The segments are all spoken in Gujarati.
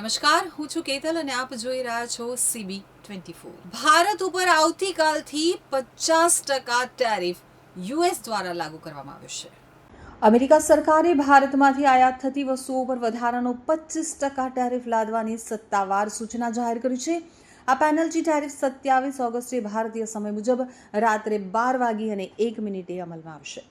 નમસ્કાર, હું છું કેતલ અને આપ જોઈ રહ્યા છો સીબી ટ્વેન્ટી ફોર ભારત ઉપર આવતીકાલથી પચાસ ટકા ટેરિફ યુએસ દ્વારા લાગુ કરવામાં આવ્યો છે. અમેરિકા સરકારે ભારતમાંથી આયાત થતી વસ્તુઓ પર વધારાનો પચીસ ટકા ટેરિફ લાદવાની સત્તાવાર સૂચના જાહેર કરી છે. આ પેનલ્ટી ટેરિફ સત્યાવીસ ઓગસ્ટે ભારતીય સમય મુજબ રાત્રે બાર વાગી અને એક મિનિટે અમલમાં આવશે.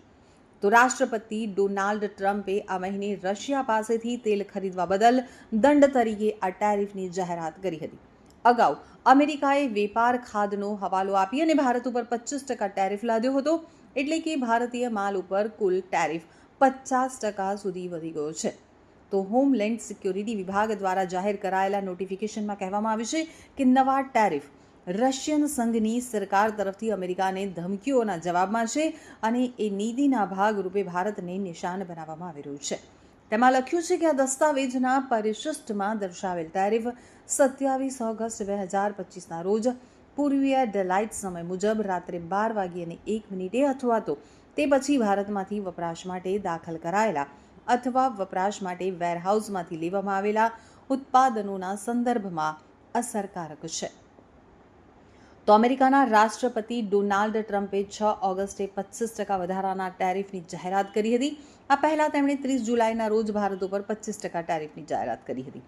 તો રાષ્ટ્રપતિ ડોનાલ્ડ ટ્રમ્પે આ મહિને રશિયા પાસેથી તેલ ખરીદવા બદલ દંડ તરીકે આ ટેરિફની જાહેરાત કરી હતી. અગાઉ અમેરિકાએ વેપાર ખાધનો હવાલો આપી અને ભારત ઉપર પચીસ ટકા ટેરિફ લાદ્યો હતો, એટલે કે ભારતીય માલ ઉપર કુલ ટેરિફ પચાસ ટકા સુધી વધી ગયો છે. તો હોમલેન્ડ સિક્યોરિટી વિભાગ દ્વારા જાહેર કરાયેલા નોટિફિકેશનમાં કહેવામાં આવ્યું છે કે નવા ટેરિફ રશિયન સંઘની સરકાર તરફથી અમેરિકાને ધમકીઓના જવાબમાં છે અને એ નીતિના ભાગરૂપે ભારતને નિશાન બનાવવામાં આવી રહ્યું છે. તેમાં લખ્યું છે કે આ દસ્તાવેજના પરિશિષ્ટમાં દર્શાવેલ તારીફ સત્યાવીસ ઓગસ્ટ બે હજાર પચીસના રોજ પૂર્વીય ડેલાઇટ સમય મુજબ રાત્રે બાર વાગી અને એક મિનિટે અથવા તો તે પછી ભારતમાંથી વપરાશ માટે દાખલ કરાયેલા અથવા વપરાશ માટે વેરહાઉસમાંથી લેવામાં આવેલા ઉત્પાદનોના સંદર્ભમાં અસરકારક છે. તો અમેરિકાના રાષ્ટ્રપતિ ડોનાલ્ડ ટ્રમ્પે છ ઓગસ્ટે પચીસ ટકા વધારાના ટેરિફની જાહેરાત કરી હતી. આ પહેલાં તેમણે ત્રીસ જુલાઈના રોજ ભારત ઉપર પચીસ ટકા ટેરિફની જાહેરાત કરી હતી.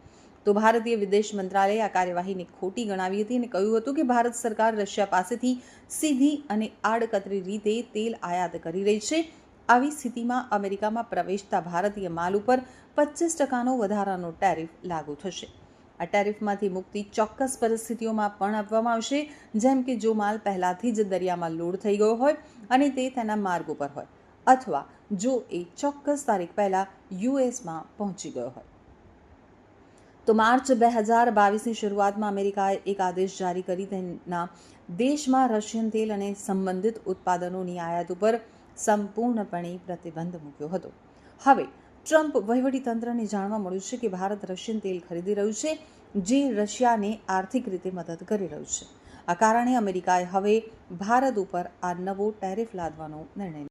તો ભારતીય વિદેશ મંત્રાલયે આ કાર્યવાહીને ખોટી ગણાવી હતી અને કહ્યું હતું કે ભારત સરકાર રશિયા પાસેથી સીધી અને આડકતરી રીતે તેલ આયાત કરી રહી છે. આવી સ્થિતિમાં અમેરિકામાં પ્રવેશતા ભારતીય માલ ઉપર પચીસ ટકાનો વધારાનો ટેરિફ લાગુ થશે. આ ટેરિફમાંથી મુક્તિ ચોક્કસ પરિસ્થિતિઓમાં પણ આપવામાં આવશે. જેમ કે જો માલ પહેલાંથી જ દરિયામાં લોડ થઈ ગયો હોય અને તે તેના માર્ગ ઉપર હોય, અથવા જો એ ચોક્કસ તારીખ પહેલાં યુએસમાં પહોંચી ગયો હોય. તો માર્ચ બે હજાર બાવીસની શરૂઆતમાં અમેરિકાએ એક આદેશ જારી કરી તેના દેશમાં રશિયન તેલ અને સંબંધિત ઉત્પાદનોની આયાત ઉપર સંપૂર્ણપણે પ્રતિબંધ મૂક્યો હતો. હવે ટ્રમ્પ વહીવટીતંત્રને જાણવા મળ્યું છે કે ભારત રશિયન તેલ ખરીદી રહ્યું છે, જે રશિયાને આર્થિક રીતે મદદ કરી રહ્યું છે. આ કારણે અમેરિકાએ હવે ભારત ઉપર આ નવો ટેરિફ લાદવાનો નિર્ણય